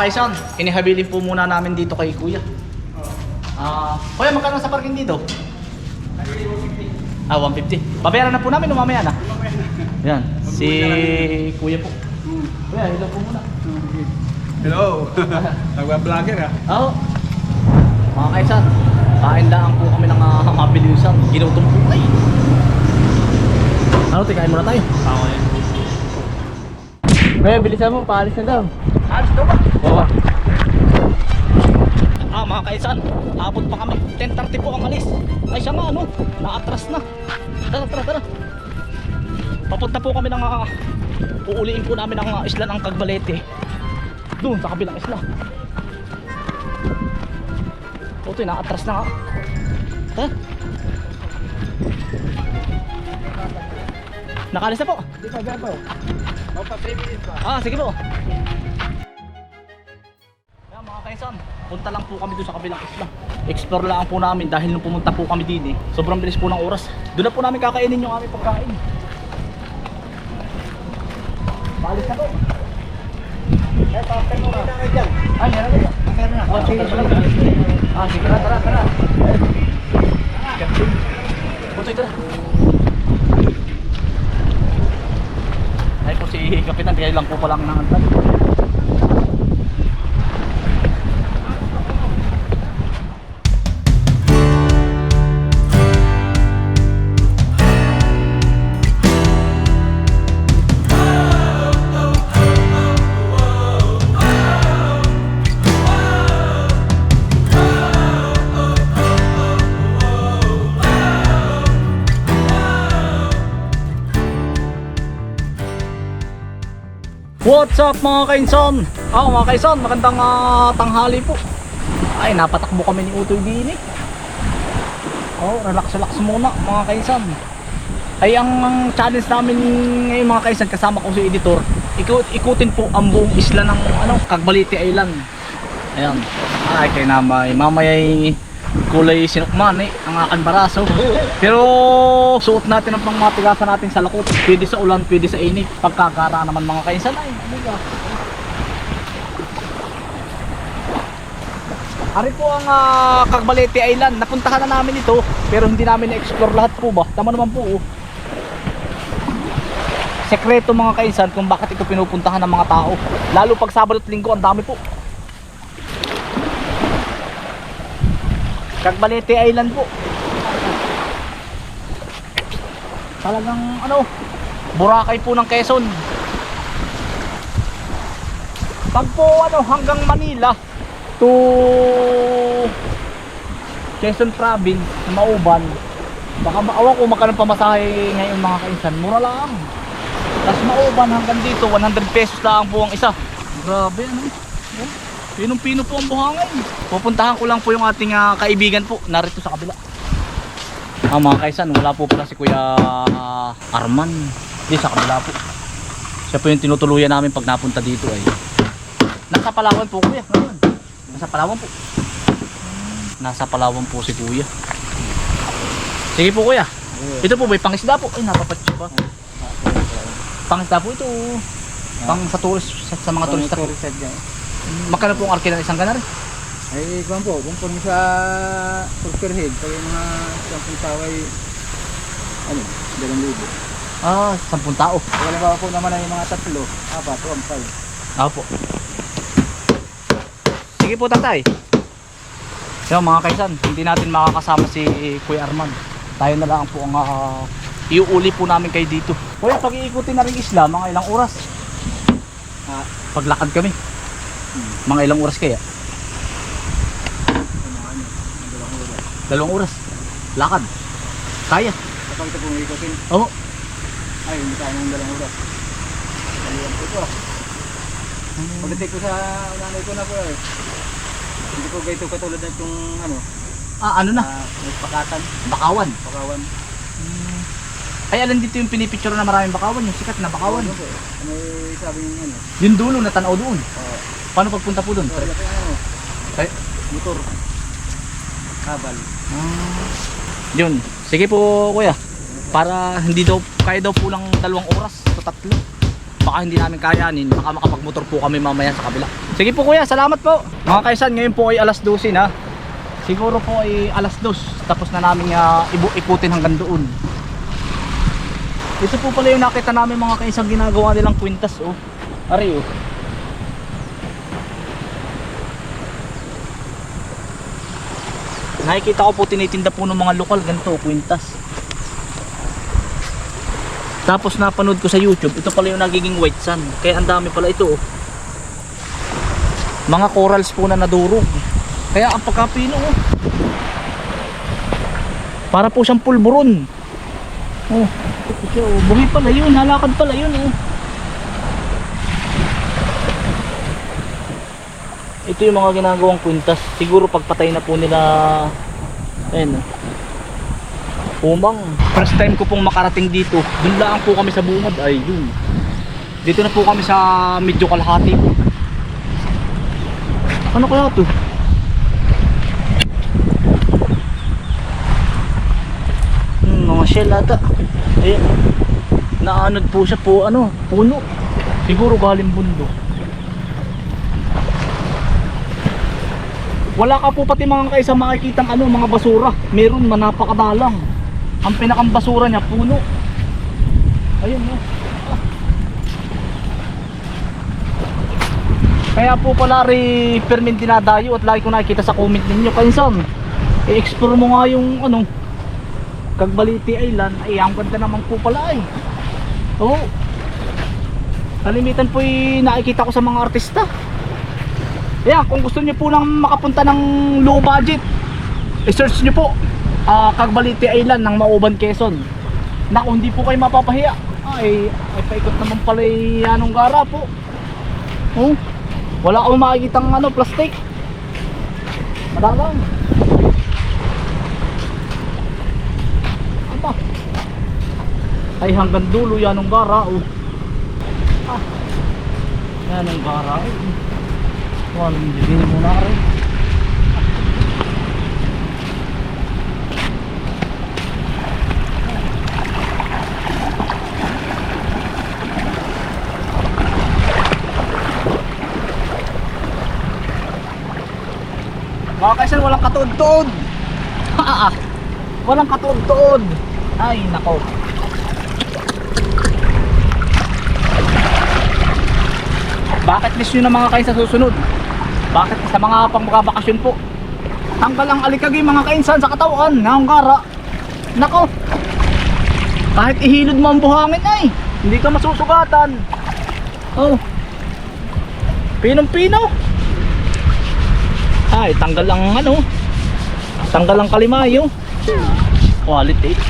kaisan, inihabilin po muna namin dito kay Kuya. Ah, Kuya, magkano sa parking dito? Ah, 150. Babayaran na po namin o mamaya na? Yan, si Kuya po. Kuya, hello po muna. Hello. Nagwa-vlogger ah. Oo. Mga kaisan, kain lang po kami ng uh, mabilisan. Ginutom po ay. Ano, tikain muna tayo. Oo, yan. Kaya bilisan mo, paalis na daw. Alis daw ba? Oo. Ah, mga kaisan, abot pa kami. 10.30 po ang alis. Ay, siya nga, ano, naatras na. Tara, tara, tara. Papunta po kami ng, uh, uuliin po namin ang uh, isla ng Cagbalete. Doon, sa kabilang isla. O, ito, naatras na nga. Ha? Nakalis na po. Di pa ba po? Opa, 3 minutes pa. Ah, sige po. Mga kaisan, punta lang po kami doon sa kabilang isla. Explore lang po namin dahil nung pumunta po kami din eh. Sobrang bilis po ng oras. Doon na po namin kakainin yung aming pagkain. Baalis na po. Eh, tapos mo na. Ay, meron na. Meron na. Oh, sige, sige. Ah, sige na, tara, tara. Captain. Putoy, tara. Ay po si Kapitan, kaya lang po palang nangantay. What's up mga kainson? Ako mga kainson, magandang ah, tanghali po. Ay, napatakbo kami ni Utoy Bini. Oh, relax relax muna mga kainson. Ay, ang, challenge namin ngayon mga kainson, kasama ko si editor, ikut ikutin po ang buong isla ng ano, Cagbalite Island. Ayan. Ay, kay namay. Mamaya ay kulay sinukman eh, ang aking baraso. Pero suot natin ang pangmatigasan natin sa lakot. Pwede sa ulan, pwede sa init. Pagkagara naman mga kainsan ay. Ano? Ari po ang uh, Cagbalete Island. Napuntahan na namin ito, pero hindi namin na-explore lahat po ba? Tama naman po. Oh. Sekreto mga kainsan kung bakit ito pinupuntahan ng mga tao. Lalo pag Sabado at Linggo, ang dami po. Cagbalete Island po. Talagang ano, Boracay po ng Quezon. Pag po ano hanggang Manila to Quezon Province, Mauban. Baka maawa ko magkano pamasahe ngayon mga kainsan, mura lang. Tapos Mauban hanggang dito 100 pesos lang po ang isa. Grabe ano. Pinong-pino po ang buhangin. Pupuntahan ko lang po yung ating ah, kaibigan po narito sa kabila. Ah, mga kaisan, wala po pala si Kuya ah, Arman. Hindi, sa kabila po. Siya po yung tinutuluyan namin pag napunta dito ay. Nasa Palawan po Kuya ngayon. Nasa Palawan po. Nasa Palawan po si Kuya. Sige po Kuya. Ito po may pangisda po. Ay, napapatsi pa. Pangisda po ito. Pang sa tourist, sa, sa mga turista po. Tourist dyan. Magkano po ang arkin ng isang ganar? Ay, kung po, kung po sa Surfer Head, yung mga sampung taway, ano, dalawang libo. Ah, 10 tao. Wala ba po naman ay mga tatlo, apat, one, five. Opo. Sige po tatay. Yung mga kaisan, hindi natin makakasama si Kuya Arman. Tayo na lang po ang ah, iuuli po namin kayo dito. Kuya, pag iikutin na rin isla, mga ilang oras? Ah, Paglakad kami. Mga ilang oras kaya? dalawang oras. Dalawang. Lakad. Kaya. pag ito pong ikotin. Oo. Ay, hindi tayo ng dalang oras. Ayun po ito. Pagdating ko sa nanay ko na po eh. Hindi ko ganito katulad na itong ano, Ah, ano na? may pakatan, Bakawan. pakawan. Ay, alam dito yung pinipicture na maraming bakawan, yung sikat na bakawan. Ano. Ano yung sabi niyo ano? Yung dulo na tanaw doon. Oo. Paano pagpunta po doon? Ano, Ay, motor. Kabal. yun. Sige po, kuya. Para hindi daw, kaya daw po lang dalawang oras o tatlo. Baka hindi namin kayanin. Baka makapagmotor po kami mamaya sa kabila. Sige po kuya, salamat po. Mga kaisan, ngayon po ay alas 12 na. Siguro po ay alas 2. Tapos na namin uh, ikutin hanggang doon. Ito po pala yung nakita namin mga kaisang ginagawa nilang kwintas oh. Ari oh. Nakikita ko po tinitinda po ng mga lokal ganito, kwintas. Tapos napanood ko sa YouTube, ito pala yung nagiging white sand. Kaya ang dami pala ito. oh. Mga corals po na nadurog. Kaya ang pagkapino oh. Para po siyang pulburon. Oh, ito oh. Buhay pala yun, halakad pala yun oh. Ito yung mga ginagawang kwintas. Siguro pagpatay na po nila Ayun oh. Umang. First time ko pong makarating dito. Doon lang po kami sa bungad. Ay, yun. Dito na po kami sa medyo kalahati po. Ano kaya to? Hmm, mga shell ata. Ayan. Naanod po siya po ano, puno. Siguro galing bundok. Wala ka po pati mga kaisa makikitang ano, mga basura. Meron man napakadalang. Ang pinakang basura niya puno. Ayun no. Kaya po pala rin permin dinadayo at lagi ko nakikita sa comment ninyo kainsan. I-explore mo nga yung ano Kagbaliti Island ay ang ganda naman po pala ay. Oo. Kalimitan po yung nakikita ko sa mga artista. Ayan, kung gusto niyo po nang makapunta ng low budget, i-search niyo po ah Kagbaliti Island ng Mauban, Quezon. Naku, hindi po kayo mapapahiya. Ay, ay paikot naman pala anong gara po. Oh, wala akong makikitang ano, plastic. Madalang. Aba. Ay hanggang dulo yan ang gara oh. Ah. Yan ang gara oh. Walang bibili muna ka rin. Mga kaisan, walang katuod-tuod. Ah, walang katuod-tuod. Ay, nako. Bakit list nyo na mga kainsan susunod? Bakit sa mga pangbakasyon po? Tanggal ang alikagi mga kainsan sa katawan ng gara. Nako. Kahit ihilod mo ang buhangin ay, hindi ka masusugatan. Oh. Pinong-pino. Ay, tanggal ang ano. Tanggal ang kalimayo. Quality.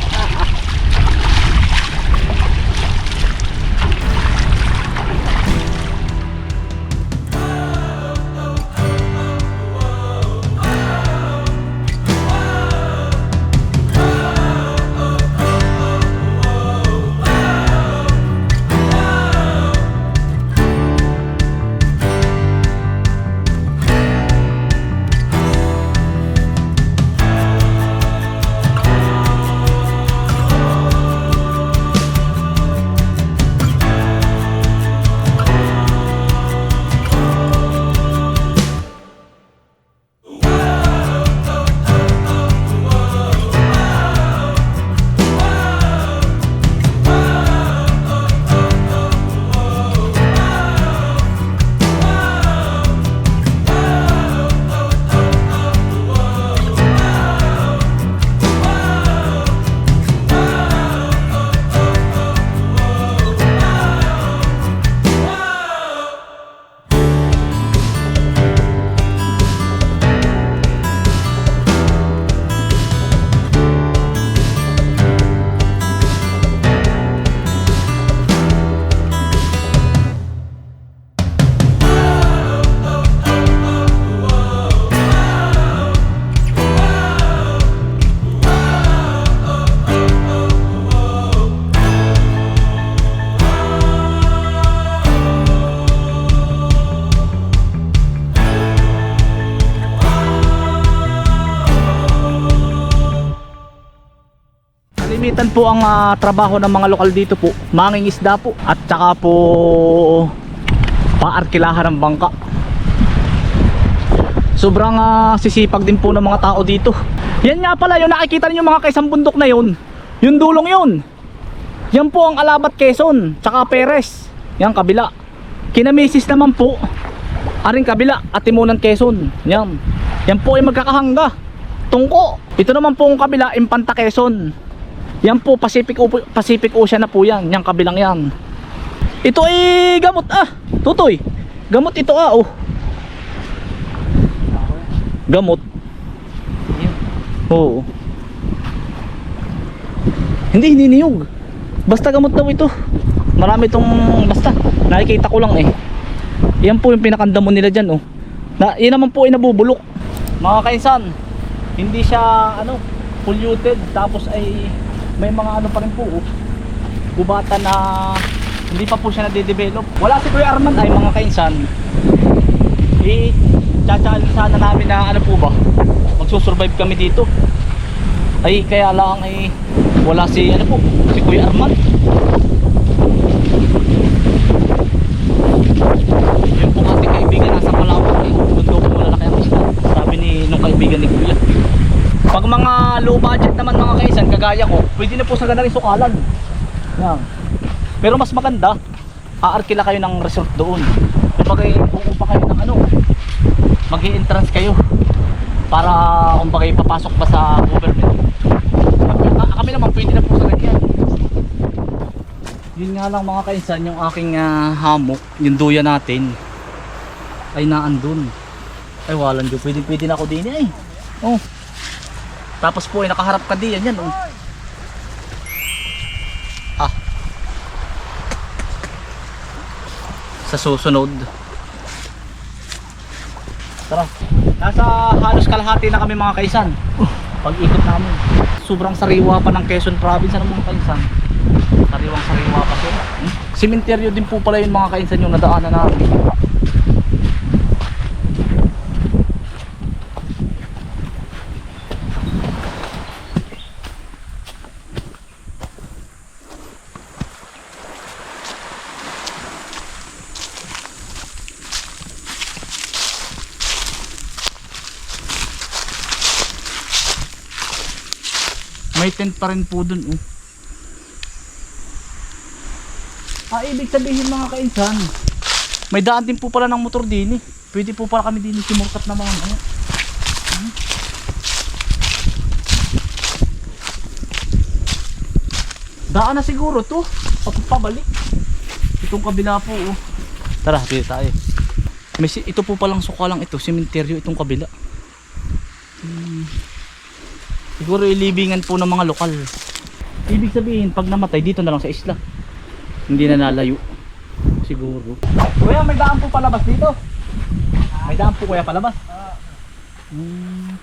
Po ang ah, trabaho ng mga lokal dito po. Mangingisda po at saka po paarkilahan ng bangka. Sobrang ah, sisipag din po ng mga tao dito. Yan nga pala, yung nakikita niyo mga kaisang bundok na yun, yung dulong yun. Yan po ang Alabat Quezon, tsaka Perez. Yan kabila. Kinamisis naman po, aring kabila at Timunan Quezon. Yan. Yan po ay magkakahangga. Tungko. Ito naman po ang kabila, Impanta Quezon. Yan po, Pacific, Pacific Ocean na po yan. Yan kabilang yan. Ito ay gamot ah. Tutoy. Gamot ito ah oh. Gamot. Oo. Hindi, hindi niyog. Basta gamot daw ito. Marami itong basta. Nakikita ko lang eh. Yan po yung pinakandamo nila dyan oh. Na, yan naman po ay nabubulok. Mga kainsan, hindi siya ano, polluted tapos ay may mga ano pa rin po oh. Kubata na hindi pa po siya nade-develop. Wala si Kuya Arman ay mga kainsan. Eh, challenge sana namin na ano po ba, magsusurvive kami dito. Ay, kaya lang ay wala si ano po, si Kuya Arman. Yung pong ating kaibigan nasa Palawan eh. Doon daw po malalaki ang isda. Sabi ni nung kaibigan ni Kuya. Pag mga low budget naman mga kaisan, kagaya ko, pwede na po sa ganang sukalan. Yan. Pero mas maganda, aarkila kayo ng resort doon. Ay uupa kayo ng ano, mag entrance kayo para kumbaga papasok pa sa government. Ah, kami naman pwede na po sa ganyan. Yun nga lang mga kainsan, yung aking ah, hammock, yung duya natin, ay naandun. Ay walang dyan, pwede pwede na ako din eh. Oh. Tapos po ay nakaharap ka diyan yan oh. Ah. Sa susunod. Tara. Nasa halos kalahati na kami mga kaisan. Pag ikot namin. Sobrang sariwa pa ng Quezon Province ano mga kaisan. Sariwang sariwa pa sila. Hmm? Simenteryo din po pala yung mga kainsan yung nadaanan namin. May tent pa rin po dun oh. Ah, ibig sabihin mga kainsan, may daan din po pala ng motor din eh. Pwede po pala kami din simurkat na mga ano. Hmm. Daan na siguro to. Pabalik. Itong kabila po oh. Tara, dito tayo. May, ito po palang sukalang ito, sementeryo itong kabila. Hmm. Siguro ilibingan po ng mga lokal. Ibig sabihin, pag namatay, dito na lang sa isla. Hindi na nalayo. Siguro. Kuya, may daan po palabas dito. May daan po kuya palabas. Hmm.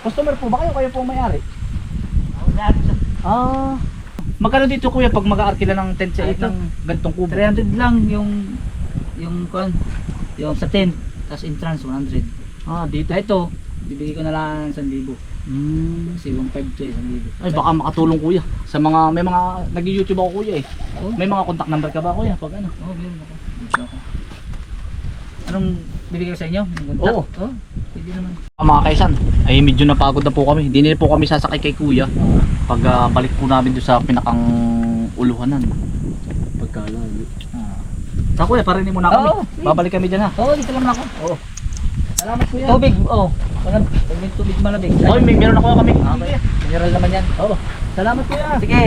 Customer po ba kayo? Kayo po may-ari? Ah. Magkano dito kuya pag mag-aarkila ng tent sa Ah, ito. ng gantong kubo? 300 lang yung yung kon yung sa tent tapos entrance 100 Ah, dito. ito ito bibigay ko na lang 1,000 Hmm. kasi 1,500 to 1,000 Ay baka makatulong kuya. Sa mga may mga nag-YouTube ako kuya eh. oh May mga contact number ka ba kuya pag ano? oh meron ako Dito ako anong bibigay ko sa inyo Yung contact? Oo. oh pwede naman Ah, mga kaisan, ay medyo napagod na po kami. Hindi na po kami sasakay kay kuya. Pag ah, balik po namin doon sa pinakang uluhanan. Pagkalayo. Ah. Sa kuya, parinig mo na kami. Oo. Babalik kami dyan ha. oh dito lang ako Oo. Salamat kuya tubig oh pag may tubig malamig Oy, may meron ako kami. okay mineral naman yan Oo. Salamat kuya. sige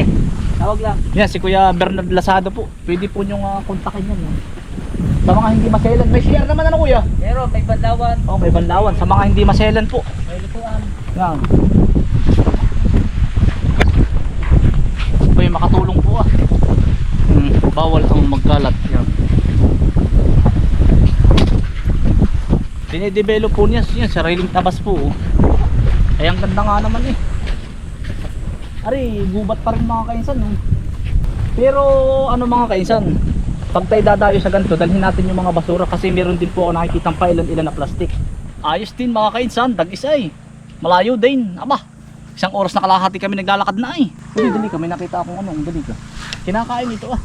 tawag lang Yan, si Kuya Bernard Lasado po. Pwede po niyong uh, kontakin yan. Sa mga hindi maselan. May share naman ano kuya? meron may banlawan Oh, may banlawan. Sa mga hindi maselan po. may lutuan Yan. Ito yung makatulong po ah. Hmm, bawal ang magkalat. Yan. Dinidevelop po niya. Yan, sariling tabas po. Oh. Ay, ang ganda nga naman eh. Ari, gubat pa rin mga kainsan. Oh. Pero ano mga kainsan, pag tayo dadayo sa ganito, dalhin natin yung mga basura kasi meron din po ako nakikitang pailan-ilan na plastic. Ayos din mga kainsan, dag-isay. Malayo din. Aba, Isang oras na kalahati kami naglalakad na eh. Uy, dali ka. May nakita akong ano. Dali ka. Kinakain ito ah.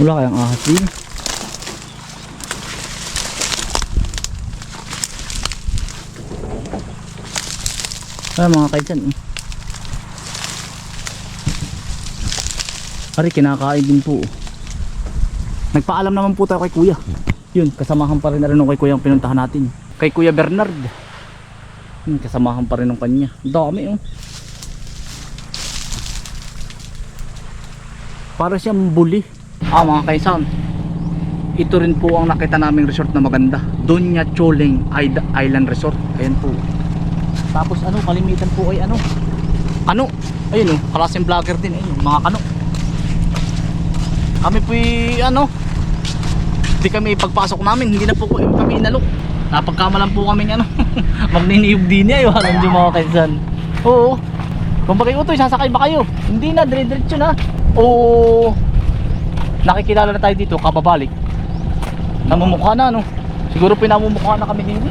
Wala kayang ahas din. Ah, mga kaidsan eh. Ari, kinakain din po. Nagpaalam naman po tayo kay kuya. Yun, kasamahan pa rin na rin nung kay kuya ang pinuntahan natin. Kay kuya Bernard. Yun, kasamahan pa rin ng kanya. Dami oh. Para siyang bully. Ah mga kaisan. Ito rin po ang nakita naming resort na maganda. Doña Choling Island Resort. Ayan po. Tapos ano, kalimitan po ay ano. Ano? Ayun oh, klaseng vlogger din. Ayun, mga kano. Kami po ano, hindi kami pagpasok namin, hindi na po kami inalok. Napagkamalan po kami ano, magniniyog din niya, yung niyo mga kaisan. Oo. Kung bagay utoy, sasakay ba kayo? Hindi na, dire-diretso na. Oo. Nakikilala na tayo dito, kababalik. Namumukha na, no? Siguro pinamumukha na kami din.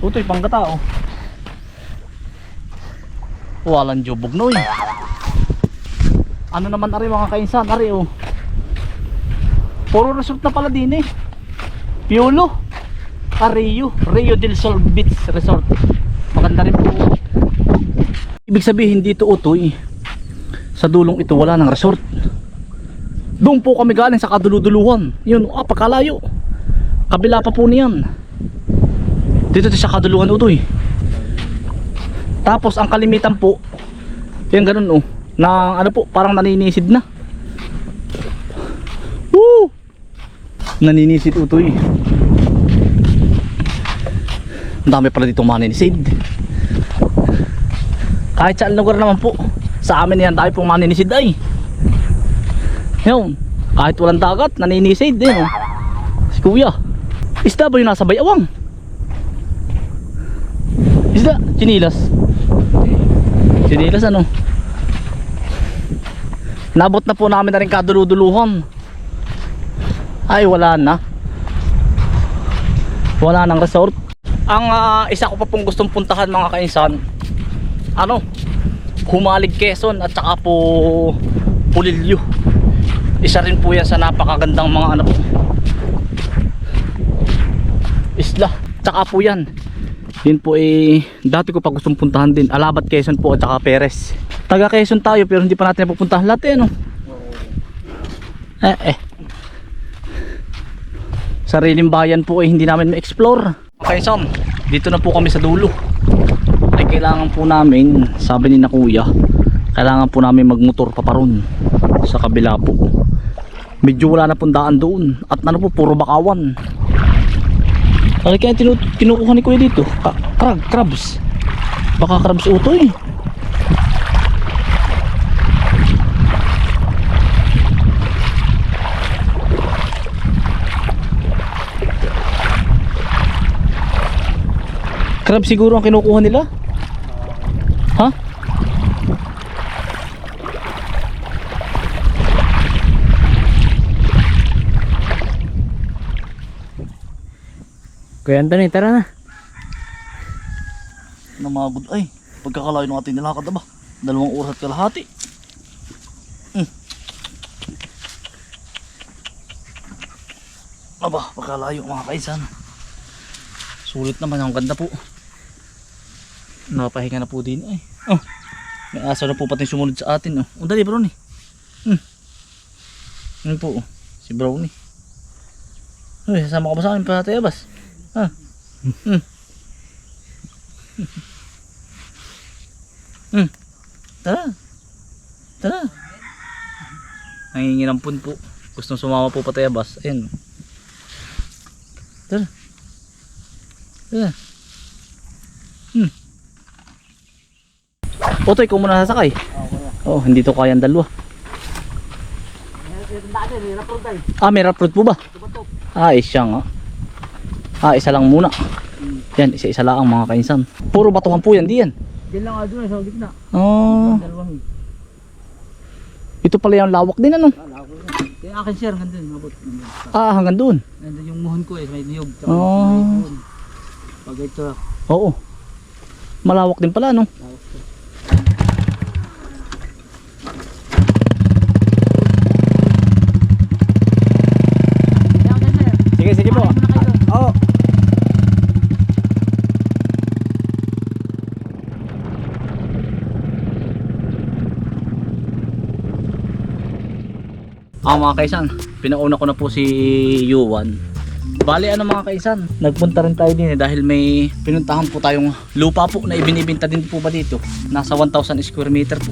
Utoy, panggata, oh. Walang jubog, no, eh. Ano naman, ari, mga kainsan, ari, oh. Puro resort na pala din, eh. Piolo. Rio. Rio del Sol Beach Resort. Maganda rin po. Ibig sabihin dito utoy. Sa dulong ito wala ng resort. Doon po kami galing sa kaduluduluhan. Yun, ah, pagkalayo. Kabila pa po niyan. Dito to sa kaduluhan utoy. Tapos ang kalimitan po, yan ganun oh, na ano po, parang naninisid na. Woo! Naninisid utoy. Ang dami pala dito maninisid. Kahit saan lugar naman po. Sa amin yan tayo pong maninisid ay. Yun. Kahit walang dagat, naninisid din. Oh. Si kuya. Isda ba yung nasa bayawang? Isda, chinilas. Chinilas ano? Nabot na po namin na rin kaduluduluhan. Ay wala na. Wala nang resort. Ang ah, isa ko pa pong gustong puntahan mga kainsan, ano, Humalig Quezon at saka po Pulilyo. Isa rin po yan sa napakagandang mga ano. Isla. Tsaka po yan. Yun po eh, dati ko pa gustong puntahan din. Alabat Quezon po at saka Perez. Taga Quezon tayo pero hindi pa natin napupuntahan lahat eh no. Eh eh. Sariling bayan po eh hindi namin ma-explore. Okay Sam, dito na po kami sa dulo. Ay kailangan po namin, sabi ni na kuya, kailangan po namin magmotor paparon sa kabila po. Medyo wala na pong daan doon. At ano po, puro bakawan. Ano kaya tinu kinukuha ni kuya dito? Ka crab, crabs. Baka crabs utoy. Crab siguro ang kinukuha nila? Kuya Anthony, tara na. Namagod ay. Pagkakalayo ng ating nilakad na ba? Dalawang oras at kalahati. Hmm. Aba, pagkalayo mga kaisan. Sulit naman, ang ganda po. Napahinga na po din ay. Oh, may aso na po pati sumunod sa atin. Oh. Ang dali Brownie. Hmm. Yan po, oh. si Brownie. Uy, sasama ka ba sa akin pa Bas? Ha? Hmm. Hmm. Tara. Tara. Nanginginampun po. Gustong sumama po patay bas. Ayun. Tara. Tara. Hmm. Otoy, kung muna sasakay. Oo, oh, hindi to kaya ang dalawa. Ah, may rough road po ba? Ah, isa nga. Ah, isa lang muna. Yan, isa-isa lang mga kainsan. Puro batuhan po yan, di yan. Diyan lang nga doon sa gitna. Oh, Dalawang. ito pala yung lawak din ano. Kaya akin sir, hanggang doon. Mabot. Ah, hanggang doon. Nandun yung muhon ko eh, may niyog. Oh. Pag ito, Oo. Malawak din pala no. Lawak Ah mga kaisan, pinauna ko na po si Yuan. Bali ano mga kaisan, nagpunta rin tayo din eh dahil may pinuntahan po tayong lupa po na ibinibinta din po ba dito. Nasa 1,000 square meter po.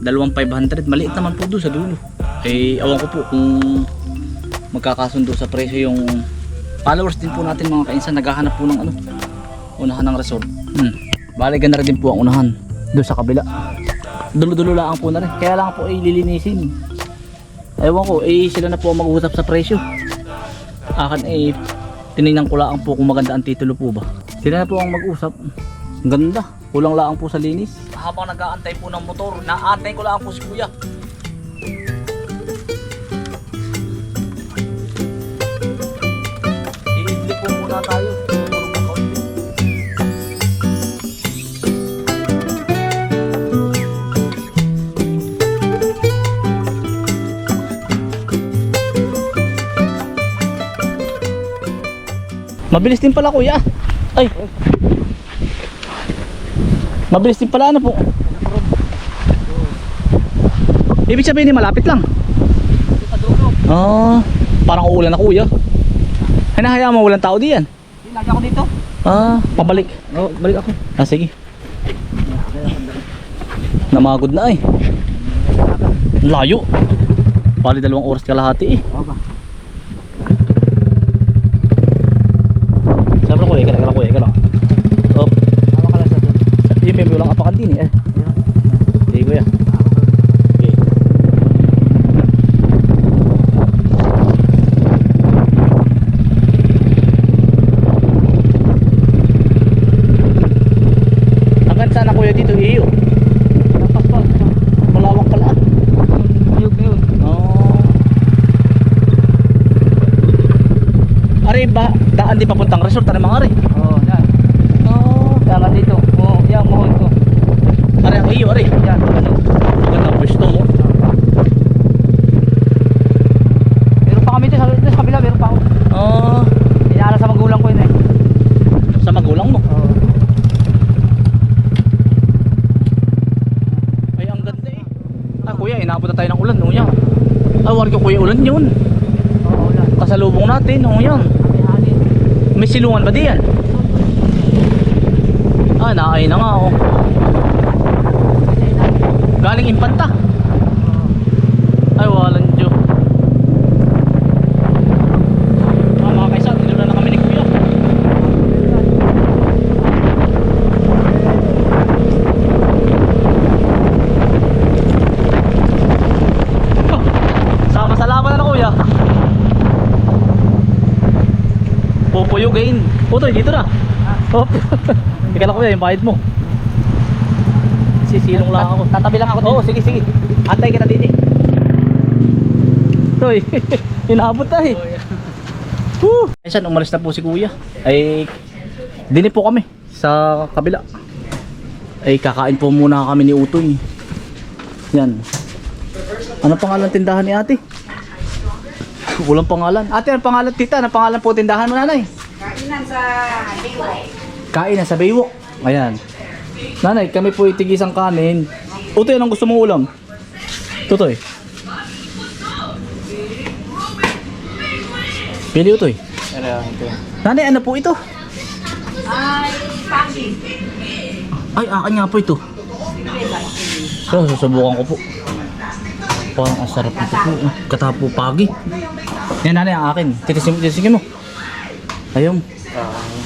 Dalawang 500, maliit naman po doon sa dulo. Eh, awan ko po kung magkakasundo sa presyo yung followers din po natin mga kainsan naghahanap po ng ano unahan ng resort hmm. bali ganda rin din po ang unahan doon sa kabila dulo-dulo lang po na rin kaya lang po ay lilinisin ewan ko eh sila na po ang mag-usap sa presyo. Akin eh tinignan ko lang po kung maganda ang titulo po ba. Sila na po ang mag-usap ganda. Kulang lang po sa linis. Habang nag-aantay po ng motor naantay ko lang po si kuya Mabilis din pala kuya. Ay. Mabilis din pala ano po. Ibig sabihin ni malapit lang. Ah, parang uulan na kuya. Hinahayaan mo walang tao diyan. Lagi ako dito. Ah, pabalik. Oh, balik ako. Ah, sige. Namagod na eh. Layo. Pali dalawang oras kalahati eh. Oo ba? Sabi ko kuya, kaya kuya, kaya Oh, Hawa ka lang sa doon. yung may walang apakan din eh. Sige kuya. Okay. Hanggang sana kuya dito iyo. Tapos pa. Malawak pala. Yun, yun. Oh. Ari ba, daan di papuntang resort ano mga ari? Oo, yan. Oh. Kaya ka dito. Oo, yan, mohon ko. Iyo ari. Yan, ano. Pwesto mo. Meron pa kami dito sa, sa kabila, meron pa ako. Oh. Inaala sa magulang ko yun eh. Sa magulang mo. Oo. Ay ang ganda eh. Ah kuya, inaabot na tayo ng ulan. Nung yan. Ah, wari ko kuya ulan yun. Oo, yan. Kasalubong natin. Nung yan. May silungan ba diyan? Ah, naay na nga oh. Galing impanta. Ay, walang Diyo. Ah, mga na kami ni Kuya. Oh, Sama sa laban na Kuya. Pupuyugin. Putoy, dito na. Hop. Ika lang Kuya, yung bayad mo. Sisilong lang ako. Tatabi lang ako Oo, sige, sige. Antay kita dito. Toy, inabot na eh. Woo! Minsan umalis na po si kuya. Ay, dini po kami sa kabila. Ay, kakain po muna kami ni Utoy. Yan. Ano pangalan tindahan ni ate? Walang pangalan. Ate, ano pangalan tita? Ano pangalan po tindahan mo nanay? Kainan sa Baywalk. Kain na sa Baywalk. Ayan. Nanay, kami po itigisang kanin. Utoy, anong gusto mong ulam? Tutoy. Pili Utoy. Ano. Nanay, ano po ito? Ay, pagi. Ay, akin nga po ito. So, susubukan ko po. Parang ang sarap ito po. Katapo pagi. Yan nanay, ang akin. Titisim, titisim mo. Ayun.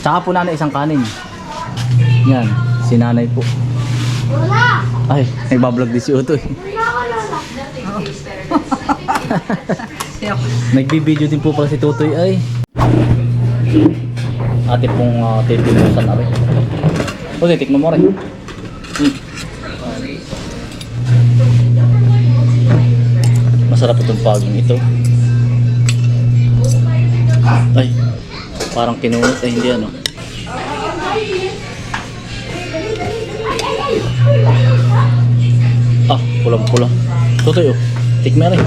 Tsaka po nanay isang kanin. Yan, si nanay po. Ay, nagbablog din si Utoy. Nagbibideo din po pala si Tutoy ay. Ate pong uh, titinusan na rin. O, titikman mo rin. Hmm. Masarap itong paging ito. Ay, parang kinunot ay hindi ano. Pulang-pula. Tutoy oh. Tikman rin.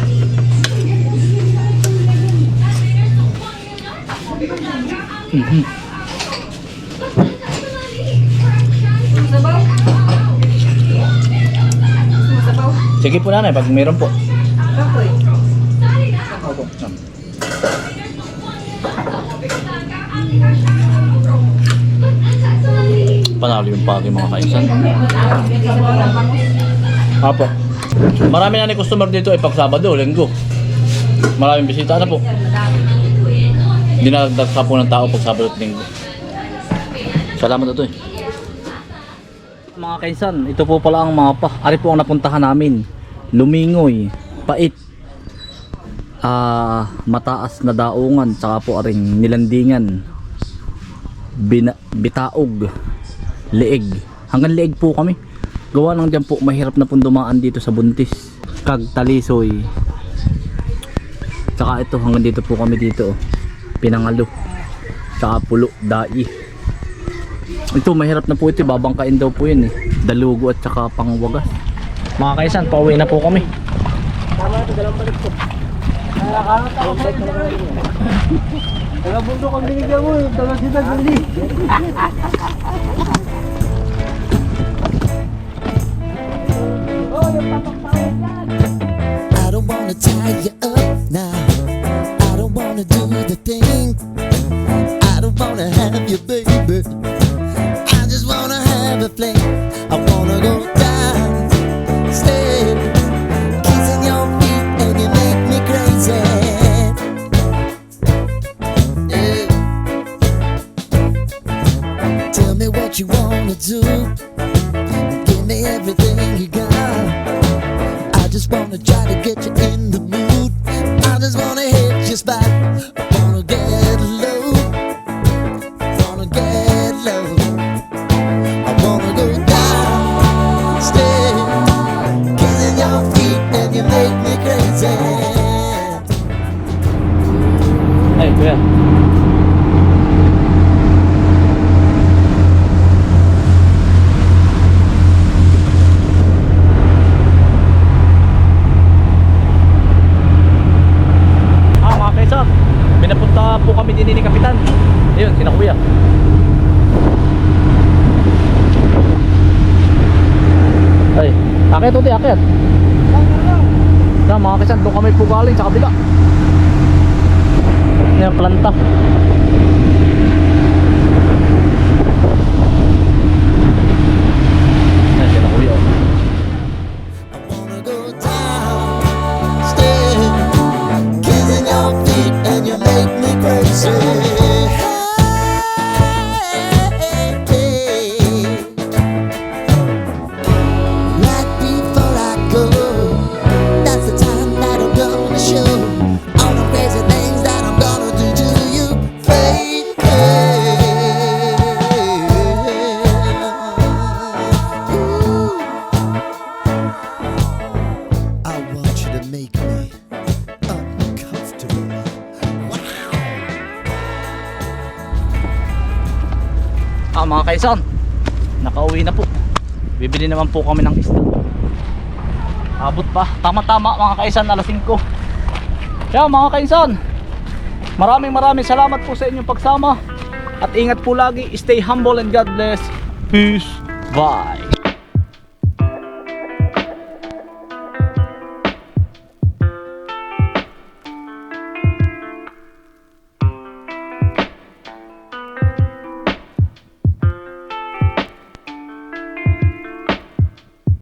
Mhm. Sige po nanay, pag meron po. Kapoy. po. Yan. Panalo yung pagi mga kaisan. Apo. Marami na ni customer dito ay pag Sabado, Linggo. Maraming bisita na po. Dinadagdag po ng tao pag Sabado at Linggo. Salamat ito eh. Mga kaisan, ito po pala ang mapa. Ari po ang napuntahan namin. Lumingoy, Pait, ah mataas na daungan, saka po aring nilandingan, Bina, Bitaog, Leeg. Hanggang Leeg po kami. Gawa lang dyan po, mahirap na pong dumaan dito sa Buntis. Kag Talisoy. Saka ito, hanggang dito po kami dito. oh. Pinangalo. Saka Pulo, Dai. Ito, mahirap na po ito. Babangkain daw po yun eh. Dalugo at saka pangwagas. Mga kaisan, pauwi na po kami. I you up akit uti, akit. Na, mga kaisan, doon kami po galing sa kabila. Naman po kami ng isda. Abot pa. Tama-tama mga kaisan, alas 5. Kaya mga kaisan, maraming maraming salamat po sa inyong pagsama. At ingat po lagi, stay humble and God bless. Peace. Bye.